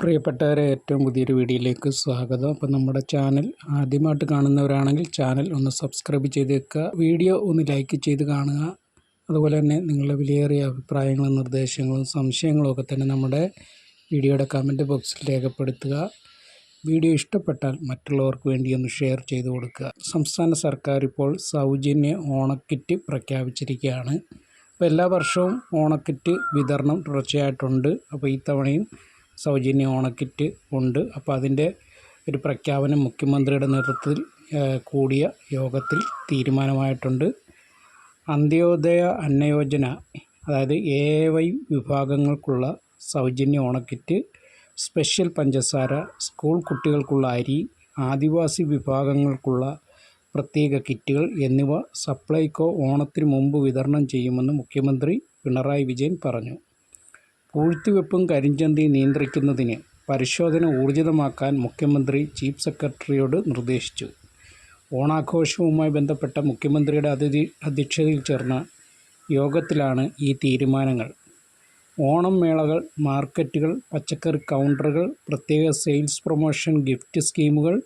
പ്രിയപ്പെട്ടവരെ ഏറ്റവും പുതിയൊരു വീഡിയോയിലേക്ക് സ്വാഗതം. അപ്പോൾ നമ്മുടെ ചാനൽ ആദ്യമായിട്ട് കാണുന്നവരാണെങ്കിൽ ചാനൽ ഒന്ന് സബ്സ്ക്രൈബ് ചെയ്ത് വെക്കുക. വീഡിയോ ഒന്ന് ലൈക്ക് ചെയ്ത് കാണുക. അതുപോലെ തന്നെ നിങ്ങളുടെ വിലയേറിയ അഭിപ്രായങ്ങളും നിർദ്ദേശങ്ങളും സംശയങ്ങളും ഒക്കെ തന്നെ നമ്മുടെ വീഡിയോയുടെ കമന്റ് ബോക്സിൽ രേഖപ്പെടുത്തുക. വീഡിയോ ഇഷ്ടപ്പെട്ടാൽ മറ്റുള്ളവർക്ക് വേണ്ടി ഒന്ന് ഷെയർ ചെയ്ത് കൊടുക്കുക. സംസ്ഥാന സർക്കാർ ഇപ്പോൾ സൗജന്യ ഓണക്കിറ്റ് പ്രഖ്യാപിച്ചിരിക്കുകയാണ്. അപ്പോൾ എല്ലാ വർഷവും ഓണക്കിറ്റ് വിതരണം തുടർച്ചയായിട്ടുണ്ട്. അപ്പോൾ ഈ തവണയും സൗജന്യ ഓണക്കിറ്റ് ഉണ്ട്. അപ്പോൾ അതിന്റെ ഒരു പ്രഖ്യാപനം മുഖ്യമന്ത്രിയുടെ നേതൃത്വത്തിൽ കൂടിയ യോഗത്തിൽ തീരുമാനമായിട്ടുണ്ട്. അന്ത്യോദയ അന്നയോജന അതായത് എ വൈ വിഭാഗങ്ങൾക്കുള്ള സൗജന്യ ഓണക്കിറ്റ് സ്പെഷ്യൽ പഞ്ചസാര സ്കൂൾ കുട്ടികൾക്കുള്ള അരി ആദിവാസി വിഭാഗങ്ങൾക്കുള്ള പ്രത്യേക കിറ്റുകൾ എന്നിവ സപ്ലൈകോ ഓണത്തിന് മുമ്പ് വിതരണം ചെയ്യുമെന്ന് മുഖ്യമന്ത്രി പിണറായി വിജയൻ പറഞ്ഞു. പൂഴ്ത്തിവെപ്പും കരിഞ്ചന്തയും നിയന്ത്രിക്കുന്നതിന് പരിശോധന ഊർജിതമാക്കാൻ മുഖ്യമന്ത്രി ചീഫ് സെക്രട്ടറിയോട് നിർദ്ദേശിച്ചു. ഓണാഘോഷവുമായി ബന്ധപ്പെട്ട മുഖ്യമന്ത്രിയുടെ അതിഥി അധ്യക്ഷതയിൽ ചേർന്ന യോഗത്തിലാണ് ഈ തീരുമാനങ്ങൾ. ഓണം മേളകൾ മാർക്കറ്റുകൾ പച്ചക്കറി കൗണ്ടറുകൾ പ്രത്യേക സെയിൽസ് പ്രൊമോഷൻ ഗിഫ്റ്റ് സ്കീമുകൾ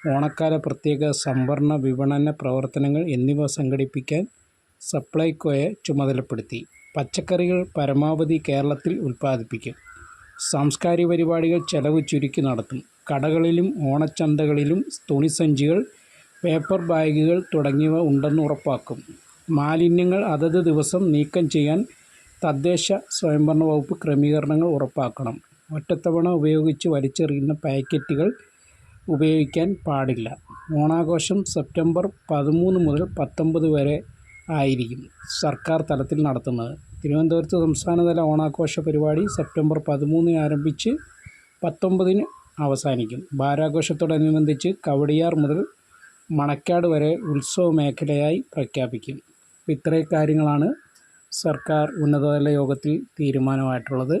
ഓണക്കാല പ്രത്യേക സംഭരണ വിപണന പ്രവർത്തനങ്ങൾ എന്നിവ സംഘടിപ്പിക്കാൻ സപ്ലൈകോയെ ചുമതലപ്പെടുത്തി. പച്ചക്കറികൾ പരമാവധി കേരളത്തിൽ ഉൽപ്പാദിപ്പിക്കും. സാംസ്കാരിക പരിപാടികൾ ചെലവ് ചുരുക്കി നടത്തും. കടകളിലും ഓണച്ചന്തകളിലും തുണിസഞ്ചികൾ പേപ്പർ ബാഗുകൾ തുടങ്ങിയവ ഉണ്ടെന്ന് ഉറപ്പാക്കും. മാലിന്യങ്ങൾ അതത് ദിവസം നീക്കം ചെയ്യാൻ തദ്ദേശ സ്വയംഭരണ വകുപ്പ് ക്രമീകരണങ്ങൾ ഉറപ്പാക്കണം. ഒറ്റത്തവണ ഉപയോഗിച്ച് വലിച്ചെറിയുന്ന പാക്കറ്റുകൾ ഉപയോഗിക്കാൻ പാടില്ല. ഓണാഘോഷം സെപ്റ്റംബർ പതിമൂന്ന് മുതൽ പത്തൊമ്പത് വരെ ആയിരിക്കും. സർക്കാർ തലത്തിൽ നടത്തുന്നത്. തിരുവനന്തപുരത്ത് സംസ്ഥാനതല ഓണാഘോഷ പരിപാടി സെപ്റ്റംബർ പതിമൂന്നിന് ആരംഭിച്ച് പത്തൊമ്പതിന് അവസാനിക്കും. ഭാരാഘോഷത്തോടനുബന്ധിച്ച് കവടിയാർ മുതൽ മണക്കാട് വരെ ഉത്സവ മേഖലയായി പ്രഖ്യാപിക്കും. ഇത്രയും കാര്യങ്ങളാണ് സർക്കാർ ഉന്നതതല യോഗത്തിൽ തീരുമാനമായിട്ടുള്ളത്.